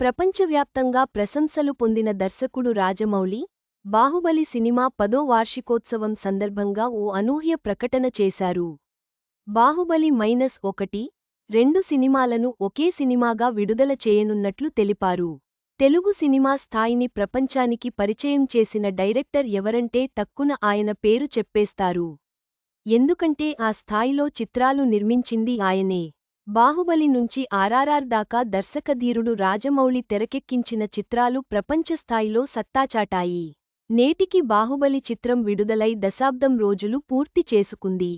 ప్రపంచవ్యాప్తంగా ప్రశంసలు పొందిన దర్శకుడు రాజమౌళి బాహుబలి సినిమా పదో వార్షికోత్సవం సందర్భంగా ఓ అనూహ్య ప్రకటన చేశారు. బాహుబలి మైనస్ ఒకటి రెండు సినిమాలను ఒకే సినిమాగా విడుదల చేయనున్నట్లు తెలిపారు. తెలుగు సినిమా స్థాయిని ప్రపంచానికి పరిచయం చేసిన డైరెక్టర్ ఎవరంటే టక్కున ఆయన పేరు చెప్పేస్తారు. ఎందుకంటే ఆ స్థాయిలో చిత్రాలు నిర్మించింది ఆయనే. బాహుబలి నుంచి ఆర్ఆర్ఆర్ దాకా దర్శకధీరుడు రాజమౌళి తెరకెక్కించిన చిత్రాలు ప్రపంచస్థాయిలో సత్తాచాటాయి. నేటికి బాహుబలి చిత్రం విడుదలై దశాబ్దం రోజులు పూర్తి చేసుకుంది.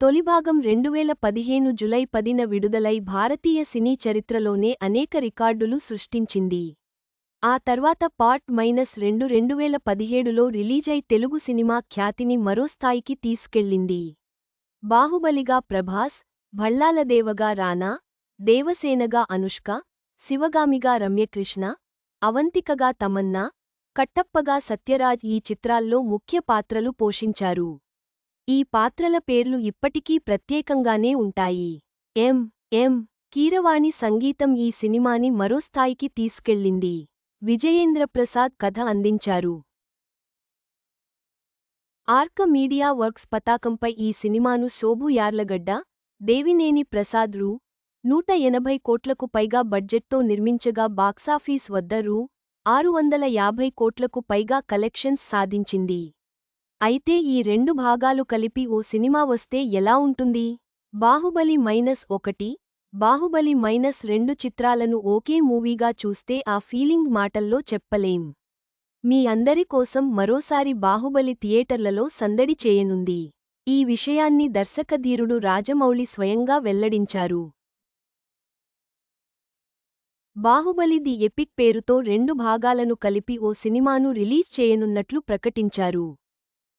తొలిభాగం రెండువేల పదిహేను జులై పదిన విడుదలై భారతీయ సినీ చరిత్రలోనే అనేక రికార్డులు సృష్టించింది. ఆ తర్వాత పార్ట్ మైనస్ రెండు రెండువేల పదిహేడులో రిలీజై తెలుగు సినిమా ఖ్యాతిని మరో స్థాయికి తీసుకెళ్ళింది బాహుబలిగా ప్రభాస్ భళ్ళాలదేవగా రానా దేవసేనగా అనుష్క శివగామిగా రమ్యకృష్ణ అవంతికగా తమన్నా కట్టప్పగా సత్యరాజ్ ఈ చిత్రాల్లో ముఖ్య పాత్రలు పోషించారు. ఈ పాత్రల పేర్లు ఇప్పటికీ ప్రత్యేకంగానే ఉంటాయి. ఎం. ఎం. కీరవాణి సంగీతం ఈ సినిమాని మరో స్థాయికి తీసుకెళ్ళింది. విజయేంద్రప్రసాద్ కథ అందించారు. ఆర్క మీడియా వర్క్స్ పతాకంపై ఈ సినిమాను శోభు యార్లగడ్డ దేవినేని ప్రసాద్ రూ నూట ఎనభై కోట్లకు పైగా బడ్జెట్తో నిర్మించగా బాక్సాఫీస్ వద్ద రూ ఆరు వందల యాభై కోట్లకు పైగా కలెక్షన్స్ సాధించింది. అయితే ఈ రెండు భాగాలు కలిపి ఓ సినిమా వస్తే ఎలా ఉంటుంది? బాహుబలి మైనస్ ఒకటి బాహుబలి మైనస్ రెండు చిత్రాలను ఓకే మూవీగా చూస్తే ఆ ఫీలింగ్ మాటల్లో చెప్పలేం. మీ అందరి కోసం మరోసారి బాహుబలి థియేటర్లలో సందడి చేయనుంది. ఈ విషయాన్ని దర్శకధీరుడు రాజమౌళి స్వయంగా వెల్లడించారు. బాహుబలి ది ఎపిక్ పేరుతో రెండు భాగాలను కలిపి ఓ సినిమాను రిలీజ్ చేయనున్నట్లు ప్రకటించారు.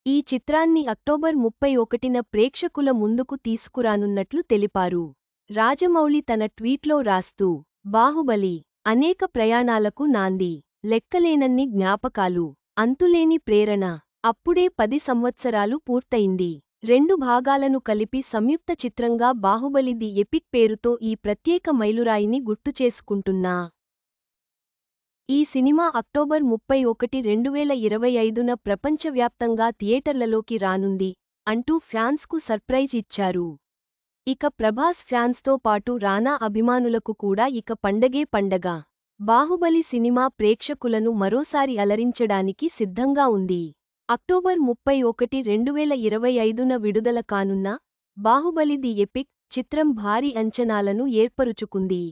ఈ చిత్రాన్ని అక్టోబర్ ముప్పై ఒకటిన ప్రేక్షకుల ముందుకు తీసుకురానున్నట్లు తెలిపారు. రాజమౌళి తన ట్వీట్లో రాస్తూ బాహుబలి అనేక ప్రయాణాలకు నాంది. లెక్కలేనన్ని జ్ఞాపకాలు అంతులేని ప్రేరణ. అప్పుడే పది సంవత్సరాలు పూర్తయింది. రెండు భాగాలను కలిపి సంయుక్త చిత్రంగా బాహుబలి ది ఎపిక్ పేరుతో ఈ ప్రత్యేక మైలురాయిని గుర్తుచేసుకుంటున్నా ఈ సినిమా అక్టోబర్ ముప్పై ఒకటి రెండువేల ఇరవై ఐదున ప్రపంచవ్యాప్తంగా థియేటర్లలోకి రానుంది అంటూ ఫ్యాన్స్కు సర్ప్రైజ్ ఇచ్చారు. ఇక ప్రభాస్ ఫ్యాన్స్తో పాటు రానా అభిమానులకు కూడా ఇక పండగే పండగ. బాహుబలి సినిమా ప్రేక్షకులను మరోసారి అలరించడానికి సిద్ధంగా ఉంది. అక్టోబర్ ముప్పై ఒకటి రెండువేల ఇరవై ఐదున విడుదల కానున్న బాహుబలి ది ఎపిక్ చిత్రం భారీ అంచనాలను ఏర్పరుచుకుంది.